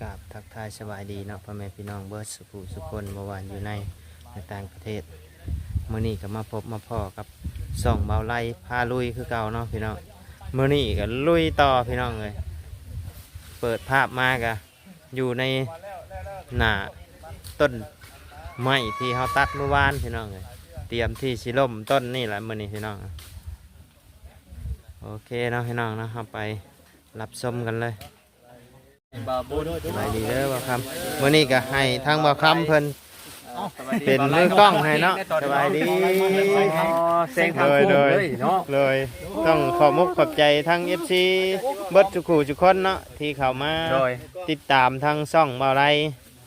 กราบทักทายสบายดีเนาะพ่อแม่พี่น้องเบิร์ดสุขุสุคนเมื่อวานอยู่ในในต่างประเทศเมื่อนี้ก็มาพบมาพ่อกับส่องเบาไล่พาลุยคือเก่าเนาะพี่น้องเมื่อนี้ก็ลุยต่อพี่น้องเลยเปิดภาพมากะอยู่ในหน้าต้นไม้ที่เขาตัดเมื่อวานพี่น้องเลยเตรียมที่ชิล่มต้นนี่แหละเมื่อนี้พี่น้องโอเคเนาะพี่น้องเนาะเราไปรับชมกันเลย บาบุญสบายดีเด้อบ่าวคำมื้อนี้ก็ให้ทางบ่าวคำเพิ่น เป็นมือกล้องให้เนาะสบายดีเสียงทางคุ้มเลยเนาะเลยต้องขอมุกขอบใจทั้ง FC เบิดทุกคู่ทุกคนเนาะที่เข้ามาโดยติดตามทั้งช่องบ่าวไร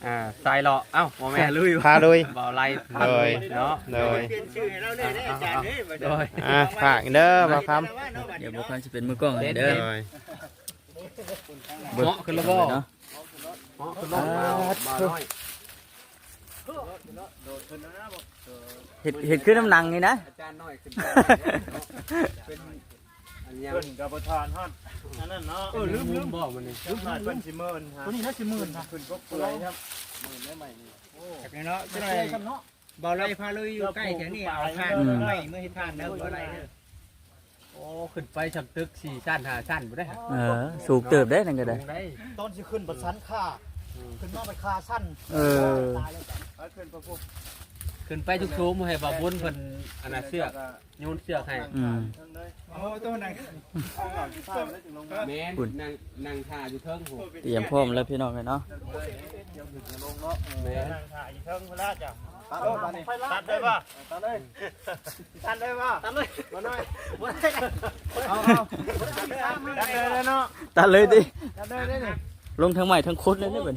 อ่าสายเลาะเอ้าโมแม่ลุยพาลุยบ่าวไล่โดยเนาะโดยโดยอะฝากเด้อบ่าวคเดี๋ยวบุคคลจะเป็นมือกล้องให้ำเด้อ เหมาะขึ้นแล้วบ่เนาะเหมาะขึ้นแล้วบ่าวบ่าวน้อยเห็ดเห็ดขึ้นน้ำหนังนี่นะอาจารย์น้อยขึ้นเป็นอันยังเพิ่นกับประธานฮอดอันนั้นเนาะเออลืมลืมบ่มันนี่ลืมเพิ่นสิเมินฮะตัวนี้น่าสิหมื่นนะเพิ่นก็เปื่อยครับจากนี้เนาะจะได้บ่อไรพาเลยอยู่ใกล้แถวนี้เอาทานไม่เมื่อเห็นทานแล้วบ่อไรเนี่ยโอ้ขึ้นไปชั้นตึกสี่ชั้นห้าชั้นบ่ได้ฮะเออ สูบเติบได้นั่นก็ได้ลงได้ต้นสิขึ้นบนชั้นค่าขึ้นมาไปคาสั้นเออ ตายแล้วจ้ะเอาขึ้นประพบขึ้นไปทุกชูมให้บาบุญเพิ่นอันน่ะเสือกโยนเสือกให้อืม โอ้ตัวไหนเอาหลังที่ท่าแล้วถึงลงมาแม่นนั่งนั่งท่าอยู่เทิงหูเตรียมพร้อมแล้วพี่น้องเลยเนาะแม่น นั่งถ่ายอยู่เทิงเวลาจ้ะ ตัดตัดตัดได้ป่ะตัดเลยตัดได้ป่ะตัดเลยมาหน่อยบ่ได้เอาเอาบ่ได้ตัดได้แล้วเนาะตัดเลยดิตัดเลยได้นี่ลงทั้งใหม่ทั้งคุดเลยนี่เป็น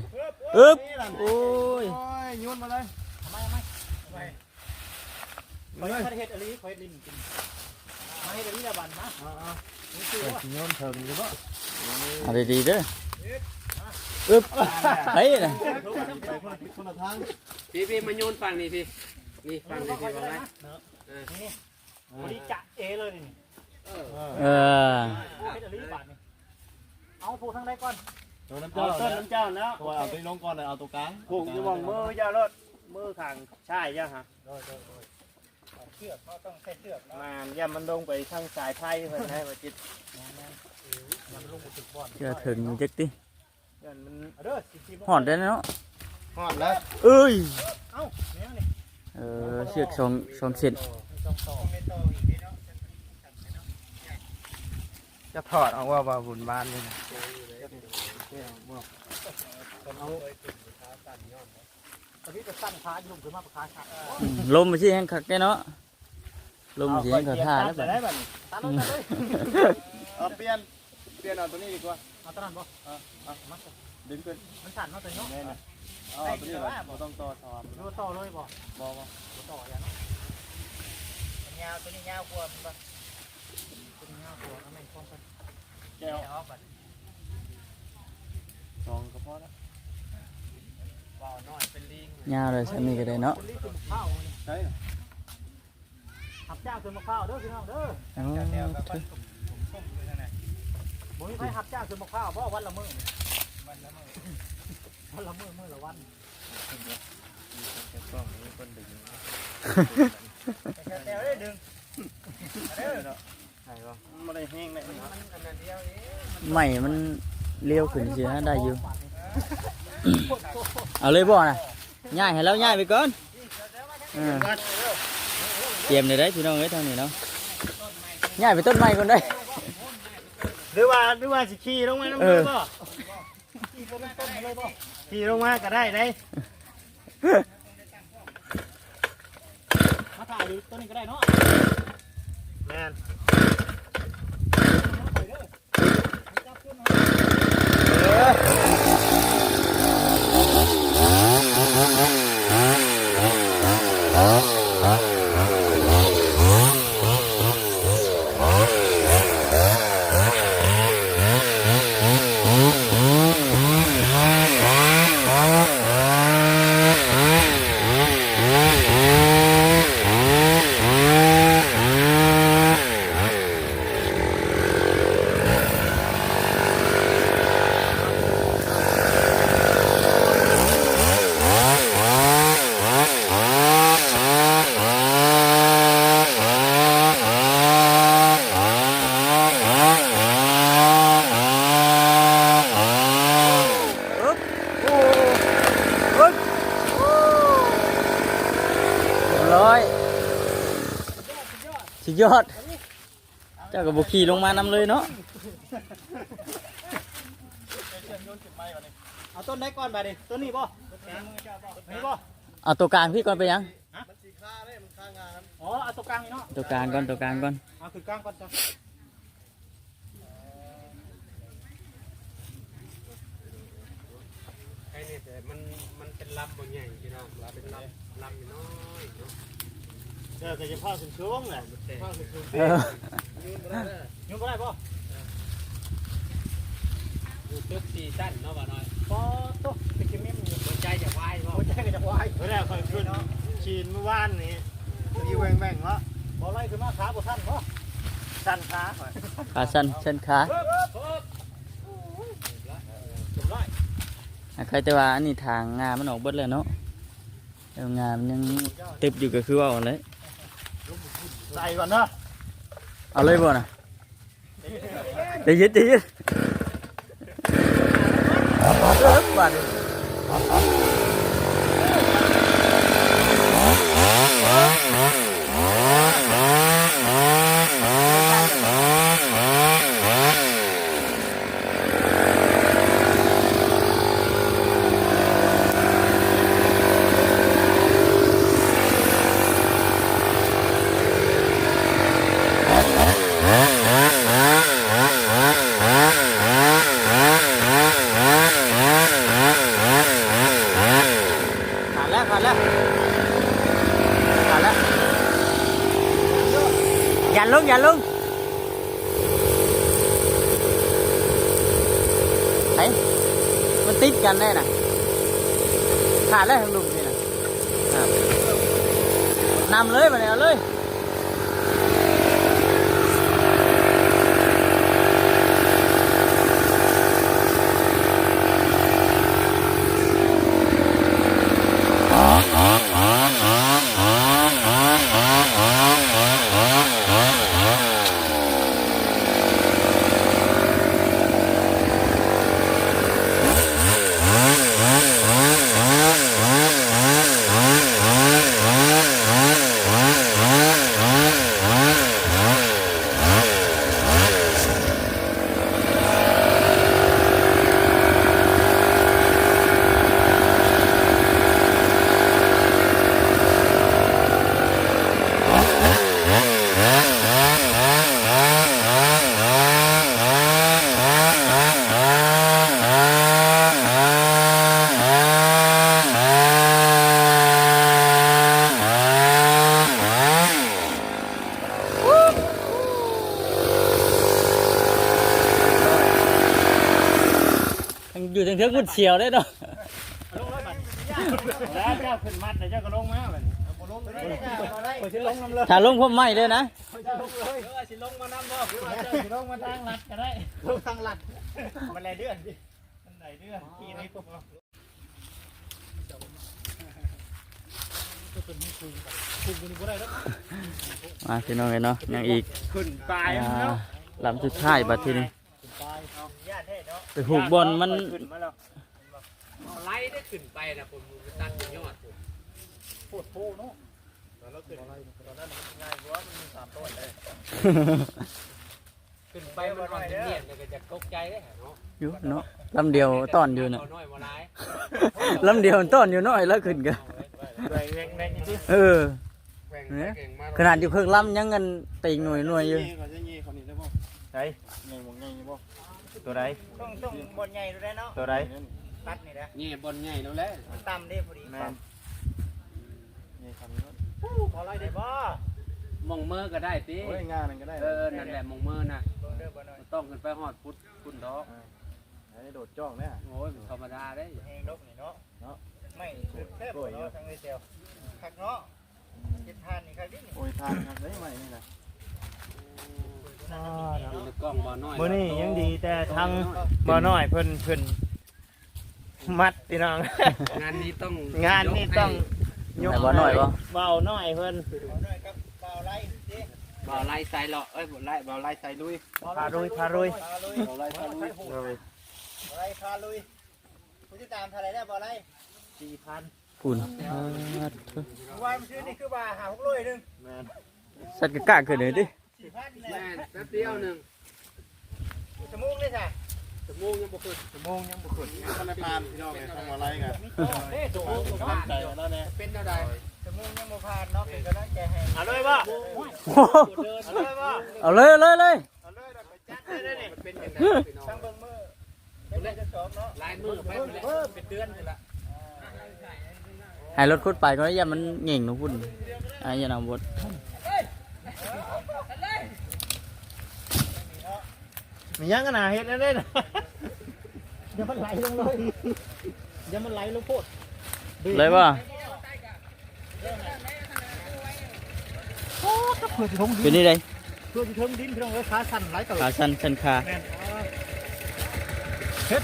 อึ๊บโอ้ยโอ้ยโยนมาเลยทำไมทำไมไปไปเฮ็ดอะไรไปเฮ็ดลิ้นกินมาเฮ็ดอะไรละบันนะอ๋อนี่คือว่าโยนเถิงอยู่ป่ะเอาดีๆเด้อ อึ๊บเฮ้ยนะคนละทางพี่พี่มาโยนฝั่งนี้พี่ นี่ฝั่งนี้พี่บ่าวไล่วันนี้จะเอเลยนี่เออเฮ็ดอะไรบันนี่เอาถูทางใดก่อนน้ำเจ้าต้นน้ำเจ้าแล้วเอาตัวลงก่อนเลยเอาตัวกลางผูกอยู่มองมือเจ้ารถมือข้างใช่ย่ะฮะเชือกเขาต้องใช้เชือกนะมานย่ามันลงไปทางสายไพ่เพิ่นให้มาจิตมันลงไปถึงบ่อนเชื่อถึงจักติ ยันมันเด้อสิสิบ่หอดได้เนาะฮอดแล้วเอ้ยเอ้าแนวนี่เออเชือกสองสองเส้นต้องต่อไม่ต่ออีกเนาะจะถอดเอาว่าว่าบุญบ้านนี่นะตอนนี้จะสั้นขายุ่งขึ้นมาขาขาดอืมลมมาที่แห้งคักแกเนาะลมมาที่แห้งเขาท่าแล้วแบบได้บัดนี้ตัดเลยตัดเลยเอาเปลี่ยนเปลี่ยนเอาตัวนี้ดีกว่า เอาตะนั้นบ่ดึงขึ้นมันสั่นมาตัวนี้เนาะแม่น่ะเอาเอาตัวนี้ก่อนบ่ต้องต่อทอมดูต่อเลยบ่บ่บ่ดูต่ออย่างเนาะยาวตัวนี้ยาวกว่ามันบ่ตัวนี้ยาวกว่าเอาแม่นพร้อมกันแก้วเอาบัดสองก็พอแล้วบ่น้อยเป็นลิงยาวเลยสามีก็ได้เนาะคนลิงขึ้นข้าวนี่ใช่ขับจ้างขึ้นมาข้าวเด้อพี่น้องเด้ออ๋อบ่ มีใครขับจ้างขึ้นมาข้าวบ่วันละมื้อวันละมื้อวันละมื้อมื้อละวันกล้องนี้คนดึงแต่แต่ได้ดึงเด้อใช่ป่ะมันบ่ได้แห้งเลยมันอันนั้นเดียวเองใหม่มันเลี้ยวขึ้นสิฮะได้อยู่เอาเลยบ่นะง่ายให้แล้วง่ายไปก่อนเออเตรียมเลยได้พี่น้องเอ้ยทางนี้เนาะง่ายไปต้นไม้ก่อนได้ หรือว่าหรือว่าสิขี่ลงมาน้ำเอเลืออ บ่ขี่ลงมาก็ได้ได้มาถ่ายตัวนี้ก็ได้เนาะแมนเออ ดยอด เจ้าก็บ่ขี่ลงมานำเลยเนาะเอาต้นไหนก่อนบาดนี้ต้นนี้บ่นี่บ่เอาตัวกลางพี่ก่อนไปยังอ๋อเอาตัวกลางนี่เนาะตัวกลางก่อนตัวกลางก่อนเอาคือกลางก่อนจ้ะไอ้นี่แต่มันมันเป็นลำบางใหญ่พี่น้องลำเป็นลำลำน้อยเนาะ เดี๋ยวก็จะพาขึ้นสูงแหละพาขึ้นสูงเออยุ่งบ่ได้บ่อยู่ตึกสี่สั้นเนาะบ่น้อยพอตุ๊กไปกินเมี่ยมอยู่หัวใจจะวายบ่หัวใจก็จะวายเมื่อแรกคอยขึ้นชีนเมื่อวานนี้มีแหวงแหวงๆแล้วบ่ไล่ขึ้นมาขาบ่ทันบ่สั้นขาข่อยขาสั้นเส้นขาจบร้อยอะใครแต่ว่าอันนี้ทางงามันออกเบิดแล้วเนาะแล้วงามันยังติดอยู่ก็คือว่าเอาเลย ใส่ก่อนเนาะเอาเลยบ่น่ะเดี๋ยวยึดเดี๋ยวยึดเออบาดนี้ ขาดแล้วขาดแล้วขาดแล้วอย่าลงอย่าลงไหน มันติดกันแน่น่ะขาดแล้วทางลุงนี่นะครับนำเลยมาเนี่ยเอาเลย อยู่ทางเทือก มุดเฉียวได้เนาะลงเลยบัดแล้วเจ้าขึ้นมัดแต่เจ้าก็ลงมาแบบนี้บ่ลงเลยบ่สิลงนำเลยถ้าลงพวกไม้เลยนะลงเลยเออสิลงมานำบ่หรือว่าจะสิลงมาทางลัดก็ได้ลงทางลัดมันไหลเดือนดิมันไหลเดือนขี่ในปุ๊บคุมกันบ่ได้แล้วมาพี่น้องเลยเนาะยังอีกขึ้นปลายอ่าแล้วลำสุดท้ายบัดทีนี้ไปหูบอลมัน ไล่ได้ขึ้นไปนะผมมันตัดเป็นยอดผมโคตรโพเนาะตอนเราขึ้นตอนนั้นมันง่ายกว่ามันมีสามต้นเลยขึ้นไปมันอ่อนจะเนียนแต่ก็จะตกใจได้เนาะอยู่เนาะลำเดียวต้อนอยู่น่ะเอาน้อยบ่ร้ายลำเดียวต้อนอยู่น้อยแล้วขึ้นกันแหวงแหวงแหวงจริงเออแกว่งเนี่ยเก่งมากขนาดอยู่เพิ่งลำยังเงินติงหน่วยหน่วยอยู่เขาจะยี่เขานี่ได้บ่ไหนไงมองไงนี่บ่ตัวใดต้องต้องบนใหญ่ดูได้เนาะ ตัวใดตัดนี่นะนี่บอลใหญ่แล้วแหละมันต่ำดิพอดีแม่นนี่คำนี้พอไล่ได้บ่มองเมื่อก็ได้ติโอ้ยงานนั่นก็ได้เออนั่นแหละมองเมื่อน่ะเบิ่งเด้อบ่หน่อยมันต้องขึ้นไปฮอดพุทธคุณดอกไอ้โดดจ้องเนี่ยโอ้ยธรรมดาได้เองนกนี่เนาะเนาะไม่แค่บ่เนาะทางนี้เดียวคักเนาะเฮ็ดทานนี่คักดิโอ้ยทานครับได้ใหม่นี่แหละอยู่ในกล้องบ่น้อยมื้อนี้ยังดีแต่ทางบ่น้อยเพิ่นเพิ่น มัดพี่น้อง งานนี้ต้องงานนี่ต้องแต่บ่น้อยบ่ เบาหน่อยเพิ่นเอาหน่อยครับเปล่าไล่ดิบ่ไล่ใส่หรอกเอ้ยบ่ไล่บ่ไล่ใส่ลุยพารุยพารุยพาลุยบ่ไล่ใส่ลุยโดยบ่ไล่พาลุยผู้ที่ตามเท่าไหร่ได้บ่ไล่สี่พันคุณว่ามันชื่อนี่คือว่าหา600นึงแม่นสัตว์กะกะเกิดเลยดิแม่นแป๊บเดียวหนึงสมุกได้จ้ะ ชั่วโมงยังบ่ขึ้นสมุกยังบ่ขึ้นธนาคารพี่น้องเนี่ยทำอะไรกันเด้ตัวโอ้ตัวตั้งใจแล้วเนี่ยเป็นเท่าใดสมุกยังบ่ผ่านเนาะเป็นกำลังใจให้เอาเลยป่ะเอาเลยว่าเอาเลยเอาเลยเลยเอาเลยเราไปจัดเลยได้นี่มันเป็นจังไดพี่น้องช่างเบิ่งมือเป็นเลขจะสองเนาะลายมือไปพุ่นแหละเป็นเดือนพุ่นละให้รถคุดไปก็อย่ามันเหง่งนะพุ่นไอ้อย่านำบด มียังกันนะเฮ็ดได้นะเดี๋ยวมันไหลลงเลยเดี๋ยวมันไหลลงโพดเลยป่ะโอ้ก็เพื่อจะทงดิเป็นนนี่เลยเพื่อจะทงดินพี่น้องเอ้ยขาสั่นไหลตลอขาดชันชันขาแม่นเฮ็ด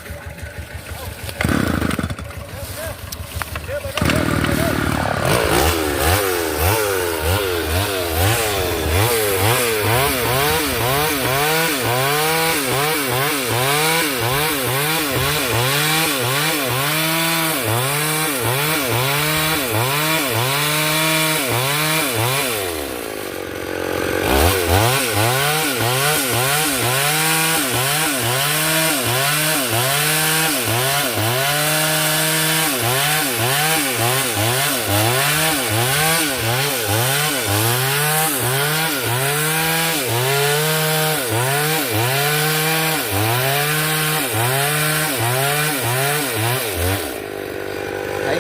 ไอ้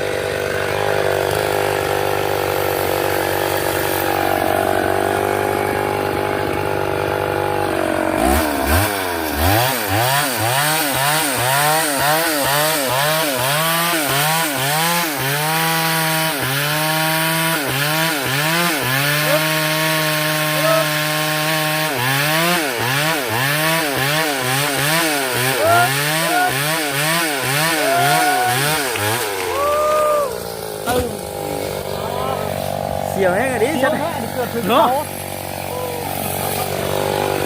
เสียวแห้งอันนี้ฉัน อันนี้ เกิดถึงเนาะเขา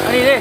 อันนี้ดิ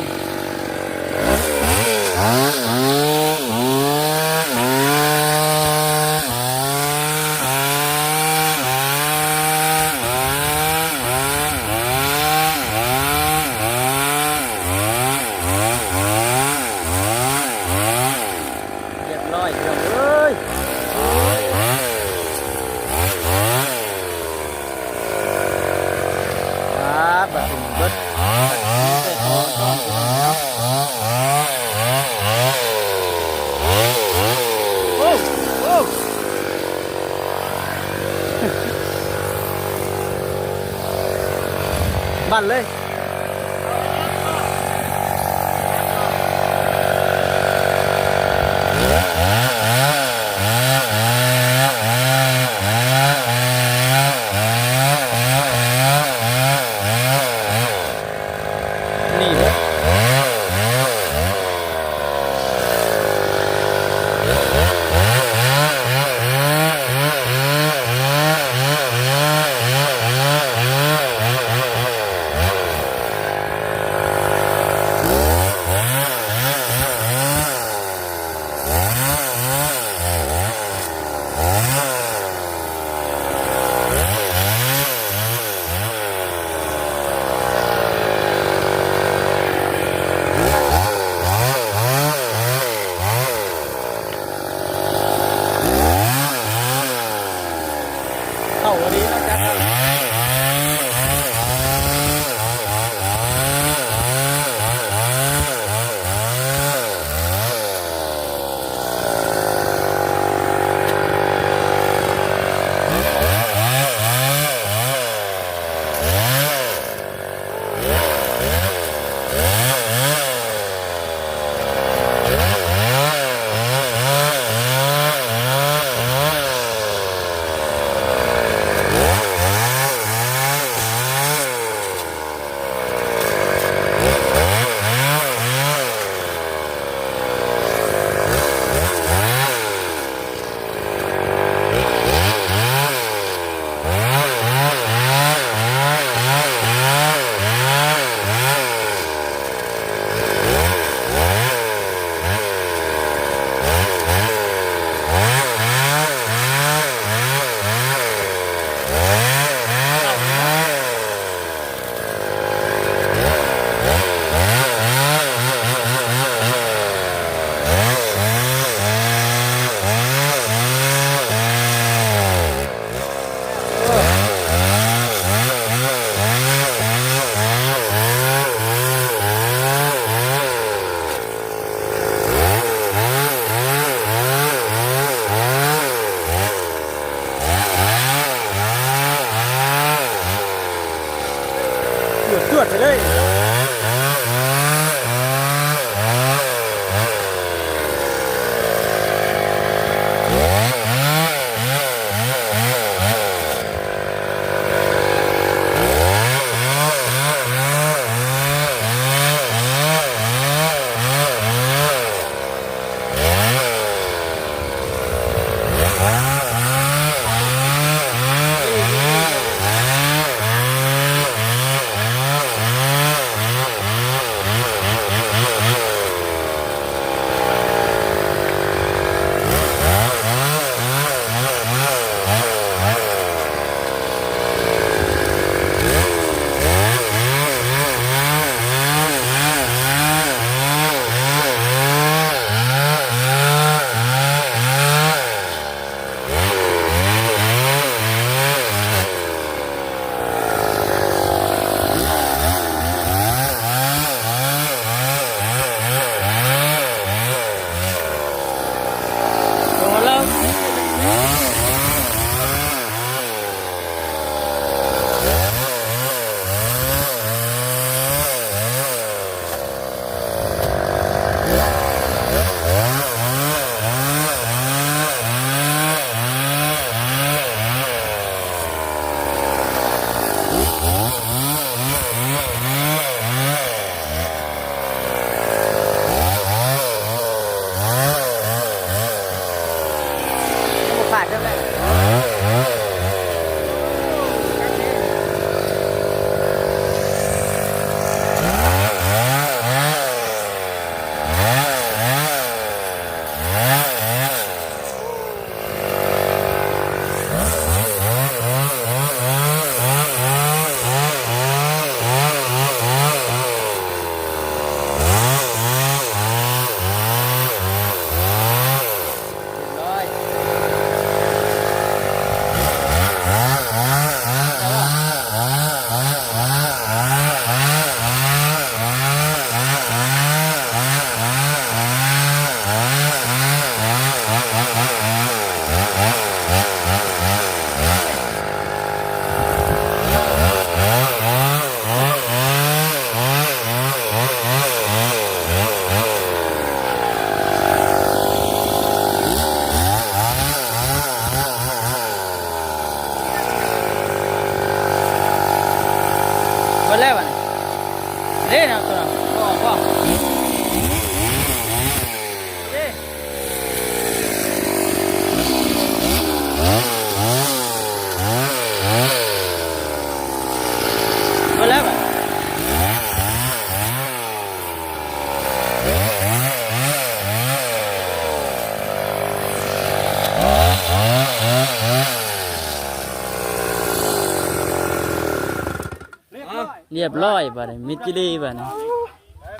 เรียบร้อยบ่ได้มิดจิลีบ่นี่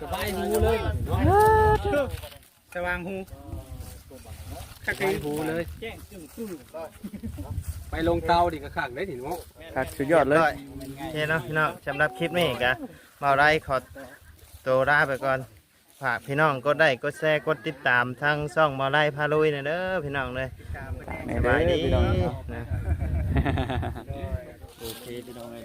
สบายหูเลยสว่างหูสบายหูเลยแจ้งจึงคือไปลงเตาดิกระขังได้ถึงเนาะครับสุดยอดเลยโอเคเนาะพี่น้องสำหรับคลิปนี้ก็เบาไรขอตัวลาไปก่อน ฝากพี่น้องกดได้กดแชร์กดติดตามทั้งช่องเบาไรพาลุยนะเด้อพี่น้องเลยสบายดีนะ โอเคพี่น้องเลย